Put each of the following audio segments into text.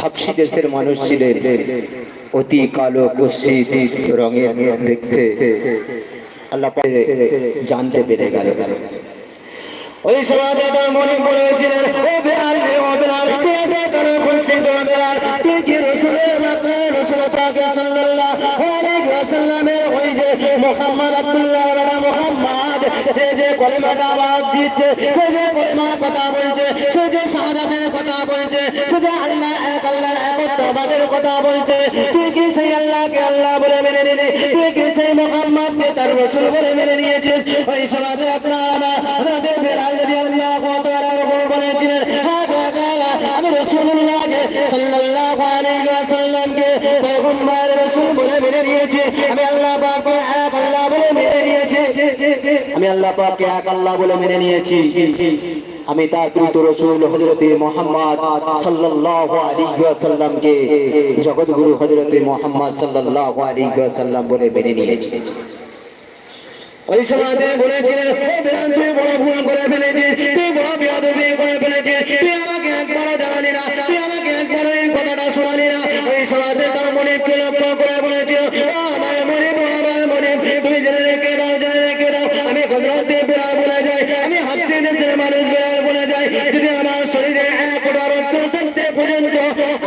হাবসি দেশের মানুষ ছিলেন। অতি কালো কুৎসিত রঙের দেখতে। আল্লাহ জানতে পেরে গেল। ওই সময় তাদের মনে পড়েছিলেন ওই যে মুহাম্মদ আব্দুল্লাহ মুহাম্মদ, সে যে কলেমাটা আওয়াজ দিচ্ছে, সে যে কলেমার কথা বলছে আল্লাহ বলে তার রসুল বলে মেনে নিয়েছিস? ওই সমাজে আপনার আমার হযরতে বেলাল আমি রাসূলুল্লাহকে সাল্লাল্লাহু বলে মেনে নিয়েছি। আমি আল্লাহ পাককে এক, আল্লাহ বলে মেনে নিয়েছি। আমি আল্লাহ পাককে এক, আল্লাহ বলে মেনে নিয়েছি। আমি তার প্রীত রসুল হজরতে মোহাম্মদ সাল্লাল্লাহু আলাইহি ওয়াসাল্লামকে জগৎগুরু হজরতে মোহাম্মদ সাল্লাহ আলাইহি ওয়াসাল্লাম বলে মেনে নিয়েছি। ওই সময় বলেছিলেন বড় ভুল করে ফেলেছি তুই বড় বেয়াদবি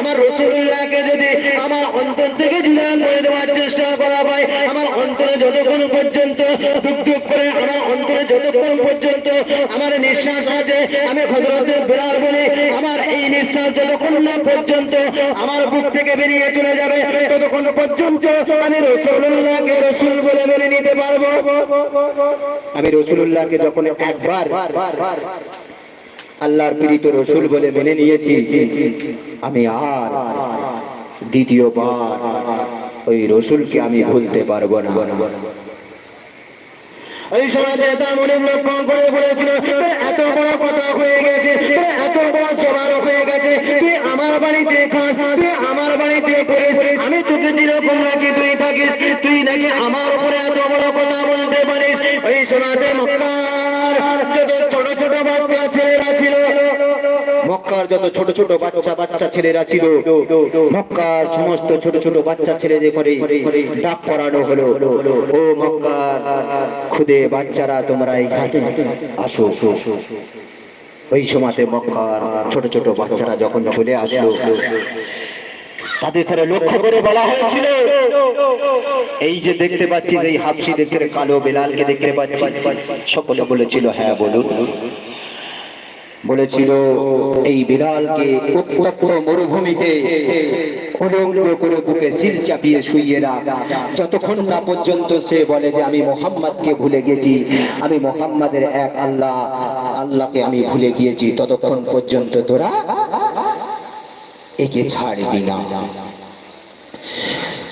আমার রসুল্লাহকে যদি আমার অন্তর থেকে জুলান করে দেওয়ার চেষ্টা করা হয়, আমার অন্তরে যতক্ষণ পর্যন্ত দুঃখ দুঃখ করে, আমার অন্তরে যতক্ষণ পর্যন্ত আমার নিঃশ্বাস আছে, আমি হজরতে বেলাল বলি আমার এই নিঃশ্বাস যতক্ষণ না পর্যন্ত আমার বুক থেকে বেরিয়ে চলে যাবে, ততক্ষণ পর্যন্ত আমি রসুল্লাহকে রসুল বলে মেনে নিতে পারব। আমি রসুল্লাহকে যখন একবার আল্লাহর প্রীত রসুল বলে মেনে নিয়েছি। আমি আর দ্বিতীয়বার ওই রসুলকে আমি ভুলতে পারব না। সময় তার মনে করে বলেছিল এত বড় কথা হয়ে গেছে এত বড় জবান হয়ে গেছে, তুই আমার বাড়িতে খাস, তুই আমার বাড়িতে পড়িস, আমি তোকে যেরকম তুই থাকিস, তুই নাকি আমার উপরে এত বড় কথা বলতে পারিস? ওই সময়তে মক্কার ছোট ছোট বাচ্চা মক্কার যত ছোট ছোট বাচ্চা বাচ্চা ছেলেরা ছিল, মক্কার সমস্ত ছোট ছোট বাচ্চা ছেলেদের করে ডাক পড়ানো হলো। ও মক্কার খুদে বাচ্চারা, তোমরা এখানে আসো। ওই সময়তে মক্কার ছোট ছোট বাচ্চারা যখন চলে আসলো, তাদের এখানে লক্ষ্য করে বলা হয়েছিল, এই যে দেখতে পাচ্ছি এই হাফসি দেশের কালো বেলালকে দেখতে পাচ্ছি। সকলে বলেছিল হ্যাঁ বলুন। বলেছিল, এই বিড়ালকে উত্তপ্ত মরুভূমিতে চাপিয়ে শুইয়ে রাখ। যতক্ষণ না পর্যন্ত সে বলে যে আমি মোহাম্মদকে ভুলে গেছি, আমি মোহাম্মদের এক আল্লাহ, আল্লাহকে আমি ভুলে গিয়েছি, ততক্ষণ পর্যন্ত তোরা একে ছাড়বি না।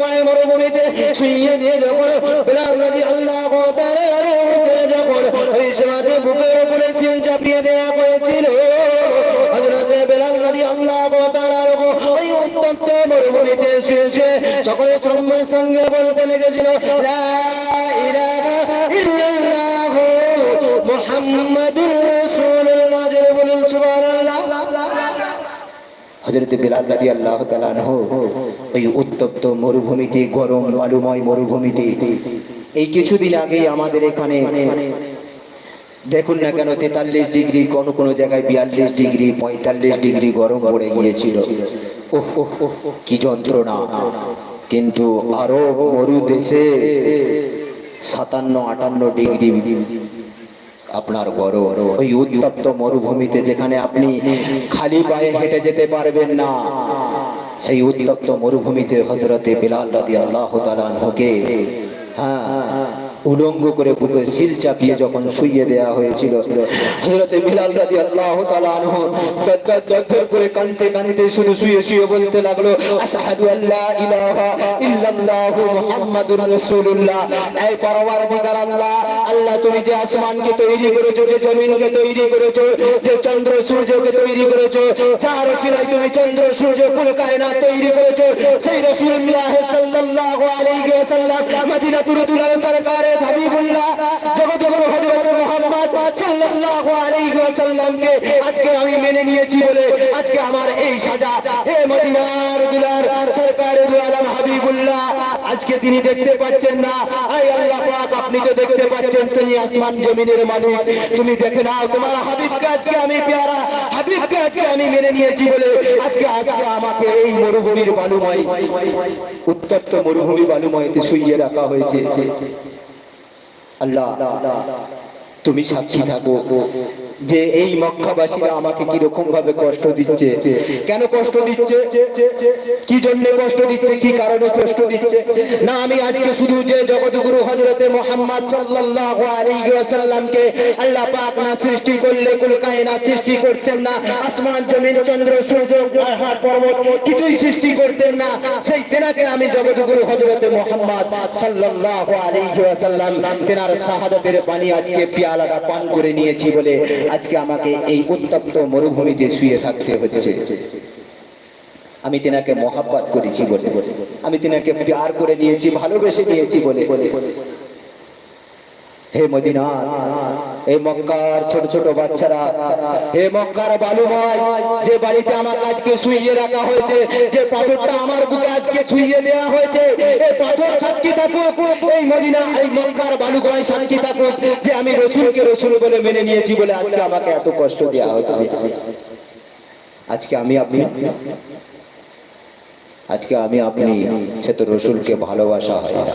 বায়ুময় মরুভূমিতে শুইয়ে দিয়ে যখন বিলাল নদী আল্লাহ যখন ওই সমাজে বুকের উপরে সিল চাপিয়ে দেওয়া হয়েছিল নদী আল্লাহ ওই মরুভূমিতে শুয়েছে সকলে সঙ্গে সঙ্গে বলতে লেগেছিল, লা হজরত বেলাল রাদি আল্লাহ তালানহ ওই উত্তপ্ত মরুভূমিতে গরম বালুময় মরুভূমিতে এই কিছুদিন আগেই আমাদের এখানে দেখুন না কেন তেতাল্লিশ ডিগ্রি কোনো কোনো জায়গায় বিয়াল্লিশ ডিগ্রি পঁয়তাল্লিশ ডিগ্রি গরম পড়ে গিয়েছিল। ওহ, কি যন্ত্রণা। কিন্তু আরও মরু দেশে সাতান্ন আটান্ন ডিগ্রি আপনার গরম ওই উত্তপ্ত মরুভূমিতে যেখানে আপনি খালি পায়ে হেঁটে যেতে পারবেন না, সেই উত্তপ্ত মরুভূমিতে হজরতে বিলাল রাদি আল্লাহ তালানহকে হ্যাঁ উলঙ্গ করে বুকে সিল চাপিয়ে যখন শুইয়ে দেয়া হয়েছিল। হযরতে বিলাল রাদিয়াল্লাহু তাআলা আনহু করে শুনে শুয়ে শুয়ে বলতে লাগল, আশহাদু আল্লা ইলাহা ইল্লাল্লাহু মুহাম্মাদুর রাসূলুল্লাহ। এই পরওয়ারদিগার আল্লাহ আল্লাহ তুমি যে আসমানকে তৈরি করেছ, যে জমিনকে তৈরি করেছ, যে চন্দ্র সূর্যকে তৈরি করেছ, যার সিলাই তুমি চন্দ্র, সূর্য কুল কায়নাত তৈরি করেছ, সেই রাসূলুল্লাহ সাল্লাল্লাহু আলাইহি ওয়াসাল্লাম মদিনাতুর দুলাল সরকারে আজকে আমি মেনে নিয়েছি বলে আজকে আমার এই সাজা। হে মদিনার দুলার হাবিবুল্লাহ, আজকে তিনি দেখতে পাচ্ছেন না। আই আল্লাহ আপনি তো দেখতে পাচ্ছেন তুমি আসমান জমিনের তুমি দেখে নাও তোমার হাবিবকে আজকে আমি পেয়ারা, হাবিবকে আজকে আমি মেনে নিয়েছি বলে আজকে আজকে আমাকে এই মরুভূমির বালুময়, উত্তপ্ত মরুভূমি বালুময়তে শুইয়ে রাখা হয়েছে। আল্লাহ তুমি সাক্ষী থাকো। যে এই মক্কাবাসীরা আমাকে কীরকম ভাবে কষ্ট দিচ্ছে? কেন কষ্ট দিচ্ছে? কি জন্য কষ্ট দিচ্ছে? কি কারণে কষ্ট দিচ্ছে? না, আমি আজকে শুধু যে জগৎগুরু হযরতে মুহাম্মদ সাল্লাল্লাহু আলাইহি ওয়াসাল্লামকে আল্লাহ পাক না সৃষ্টি করলে, কুল কায়নাত সৃষ্টি করতেন না, আসমান, জমিন, চন্দ্র, সূর্য পর্বত, কিছুই সৃষ্টি করতেন না। সেই তেনাকে আমি জগৎগুরু হযরতে মুহাম্মদ সাল্লাল্লাহু আলাইহি ওয়াসাল্লাম তেনার শাহাদাতের পানি আজকে পেয়ালাটা পান করে নিয়েছি বলে আজকে আমাকে এই উত্তপ্ত মরুভূমিতে শুয়ে থাকতে হচ্ছে। আমি তেনাকে মহাব্বাত করেছি বলে। আমি তেনাকে প্যার করে নিয়েছি, ভালোবেসে নিয়েছি বলে। হে মদিনা এই মক্কার ছোট ছোট বাচ্চারা হে মক্কার বালুময় যে বাড়িতে আমার আজকে শুইয়ে রাখা হয়েছে, যে পাথরটা আমার বুকে আজকে শুইয়ে হয়েছে, এই পাথর সাক্ষী থাকুক, এই মদিনা, এই মক্কার বালুময় সাক্ষী থাকুক, যে আমি রসুলকে রসুল বলে মেনে নিয়েছি বলে আজকে আমাকে এত কষ্ট দেওয়া হচ্ছে আজকে আমি আপনি, আজকে আমি আপনি, সে তো রসুলকে ভালোবাসা হয় না।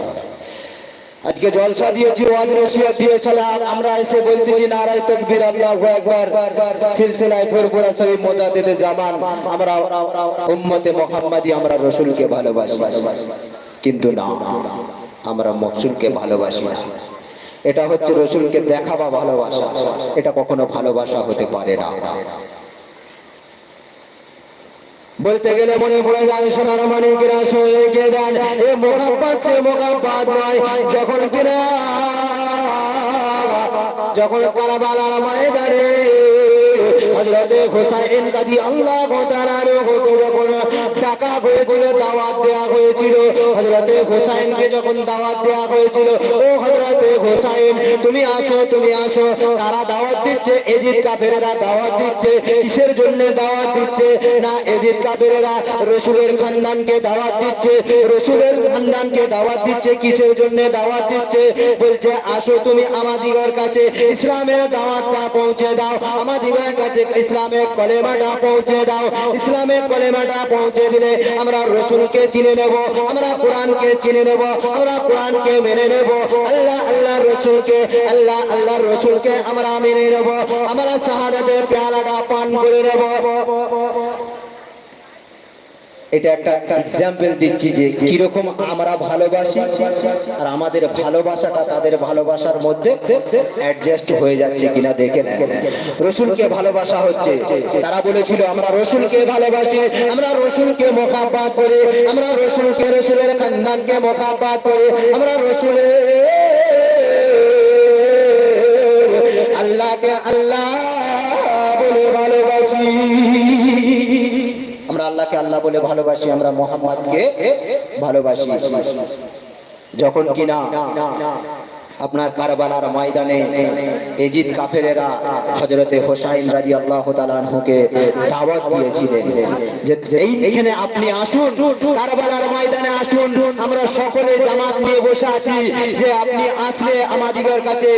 আজকে জলসা দিয়েছি, ওয়াজ নসিহত দিয়েছিলাম। আমরা এসে বলতেছি, নারায় তকবীর, আল্লাহু আকবার। সিলসিলায় ফুরফুরা শরীফ মোজাদ্দেদে জামান। আমরা উম্মতে মুহাম্মাদি, আমরা রাসূলকে ভালোবাসি। কিন্তু না, আমরা মকসুলকে ভালোবাসি না। এটা হচ্ছে রসুলকে দেখা বা ভালোবাসা। এটা কখনো ভালোবাসা হতে পারে না। বলতে গেলে মনে পড়ে যায় সোনার মানিকেরা কে দেন। এ মোকাব্বাত সে মোকাব্বাত নয়, যখন কিনা যখন কারাবালার ময়দানে হযরতে হুসাইন কাদি আল্লাহ তাআলার হুকুমে যখন ডাকা হয়েছিল, দাওয়াত দেওয়া হয়েছিল, হযরতে হুসাইনকে যখন দাওয়াত দেওয়া হয়েছিল, ও হযরতে হুসাইন, তুমি আসো তুমি আসো। কারা দাওয়াত দিচ্ছে? এজিদ কাফেরেরা দাওয়াত দিচ্ছে। কিসের জন্য দাওয়াত দিচ্ছে? না, এজিদ কাফেরেরা রসুলের খানদানকে দাওয়াত দিচ্ছে। রসুলের খানদানকে দাওয়াত দিচ্ছে। কিসের জন্য দাওয়াত দিচ্ছে? বলছে, আসো, তুমি আমাদিগর কাছে ইসলামের দাওয়াতটা পৌঁছে দাও। আমাদিগর কাছে ইসলামের কলেমাটা পৌঁছে দাও ইসলামের কলেমাটা পৌঁছে দিলে আমরা রসুলকে চিনে নেব, আমরা কোরআনকে চিনে নেব, আমরা কোরআনকে মেনে নেব। আল্লাহ আল্লাহ রসুলকে, আল্লাহ আল্লাহ রসুলকে আমরা মেনে নেব, আমরা শাহাদাতের পেয়ালাটা পান করে নেব। এটা একটা এক্সাম্পল দিচ্ছি যে কীরকম আমরা ভালোবাসি আর আমাদের ভালোবাসাটা তাদের ভালোবাসার মধ্যে অ্যাডজাস্ট হয়ে যাচ্ছে কিনা দেখে নেন। রসুলকে ভালোবাসা হচ্ছে। তারা বলেছিল, আমরা রসুলকে ভালোবাসি, আমরা রসুলকে মোকাব্বাত করি, আমরা রসুলকে রসুলের খানদানকে মোকাব্বাত করি, আমরা রসুলের আল্লাহকে আল্লাহ আল্লাহকে আল্লাহ বলে ভালোবাসি আমরা মোহাম্মদকে ভালোবাসি। যখন কিনা আপনার কারবালার ময়দানে এজিদ কাফেরেরা হজরতে হোসাইন রাজি আল্লাহ তালানহুকে দাওয়াত দিয়েছিলেন যে এই এখানে আপনি আসুন, কারবালার ময়দানে আসুন। আমরা সকলে জামাত নিয়ে বসে আছি যে আপনি আসলে আমাদের কাছে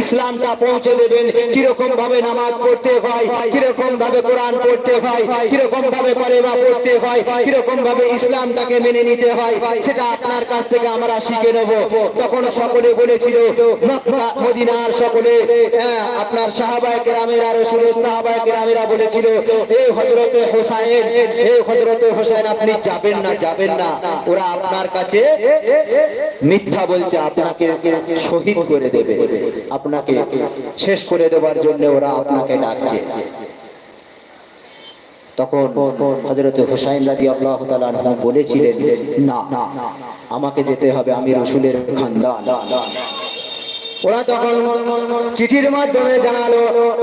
ইসলামটা পৌঁছে দেবেন। কীরকম ভাবে নামাজ পড়তে হয়, কীরকম ভাবে কোরআন পড়তে হয়, কীরকম ভাবে কলেমা পড়তে হয়, কীরকম ভাবে ইসলামটাকে মেনে নিতে হয়, সেটা আপনার কাছ থেকে আমরা শিখে নেব। তখন সকলে বলেছিল মদিনার সকলে হ্যাঁ, আপনার সাহাবায়ে কেরামেরা রাসূলের সাহাবায়ে কেরামেরা বলেছিল এই হযরতে হোসাইন এই হযরতে হোসেন আপনি যাবেন না যাবেন না। ওরা আপনার কাছে মিথ্যা বলছে আপনাকে শহীদ করে দেবে। আপনাকে শেষ করে দেওয়ার জন্য ওরা আপনাকে ডাকছে। তখন হজরত হুসাইন রাজি আল্লাহ বলেছিলেন না আমাকে যেতে হবে আমি রসুলের খানদান। ওরা তখন চিঠির মাধ্যমে জানালো।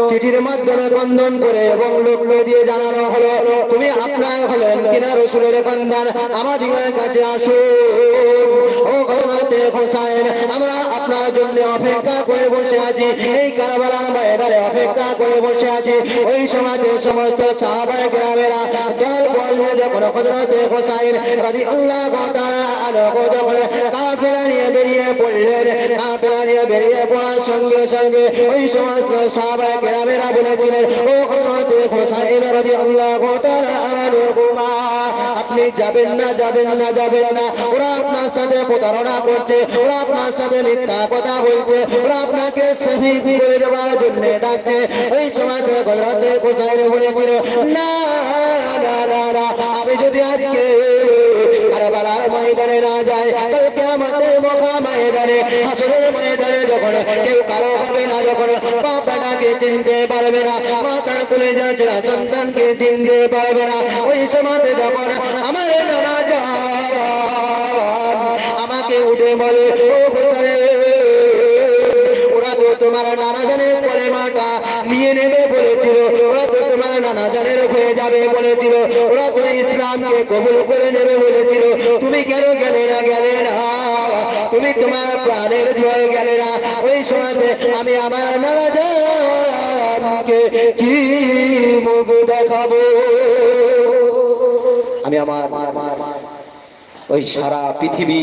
চিঠির মাধ্যমে বন্ধন করে এবং লোককে দিয়ে জানানো হলো, তুমি আপনার হলেন কিনা রসুলের বন্ধন আমাদের কাছে আসো ও হযরতে হোসাইন আমরা আপনার জন্য অপেক্ষা করে বসে আছি। এই কারবালার ময়দানে অপেক্ষা করে বসে আছি। ওই সমাজে সমস্ত সাহাবায়ে কেরামেরা দল বল নিয়ে যখন হযরতে হোসাইন রাদিয়াল্লাহু তাআলা আনহু যখন কাফেলা নিয়ে বেরিয়ে পড়লেন, কাফেলা নিয়ে বেরিয়ে পড়ার সঙ্গে সঙ্গে ওই সমস্ত সাহাবায়ে কেরামেরা বলেছিলেন, ও হযরতে হোসাইন তাআলা আনহুমা, আপনি যাবেন না যাবেন না যাবেন না। ওরা আপনার সাথে প্রতারণা করছে, ওরা আপনার সাথে মিথ্যা কথা বলছে, ওরা আপনাকে শহীদ করে দেওয়ার জন্য ডাকছে। ওই সময় হযরতে হোসাইন বলেছিল, না আমি যদি আজকে কারবালার ময়দানে না যায় কালকে আমাদের ময়দানে, হাসরের ময়দানে যখন কেউ কারও হবে না, যখন চিনতে পারবে না, মাতার কোলে যাচ্ছে সন্তানকে চিনতে পারবে না, ওই সময় যখন আমার উঠে বলে ওরা তো তোমার নানা জানের কলেমাটা নিয়ে নেবে বলেছিল। ওরা তো তোমার নানা জানের হয়ে যাবে বলেছিল। ওরা তো ইসলামকে কবুল করে নেবে বলেছিল। তুমি কেন গেলে না গেলে না? তুমি তোমার প্রাণের জয় গেলে না? ওই সময়তে আমি আমার নানা জানকে কি মুখ দেখাবো? আমি আমার ওই সারা পৃথিবী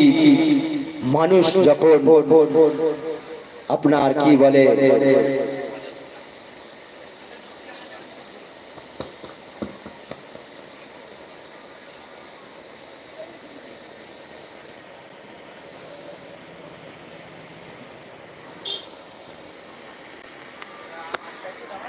মানুষ যখন আপনার কি বলে?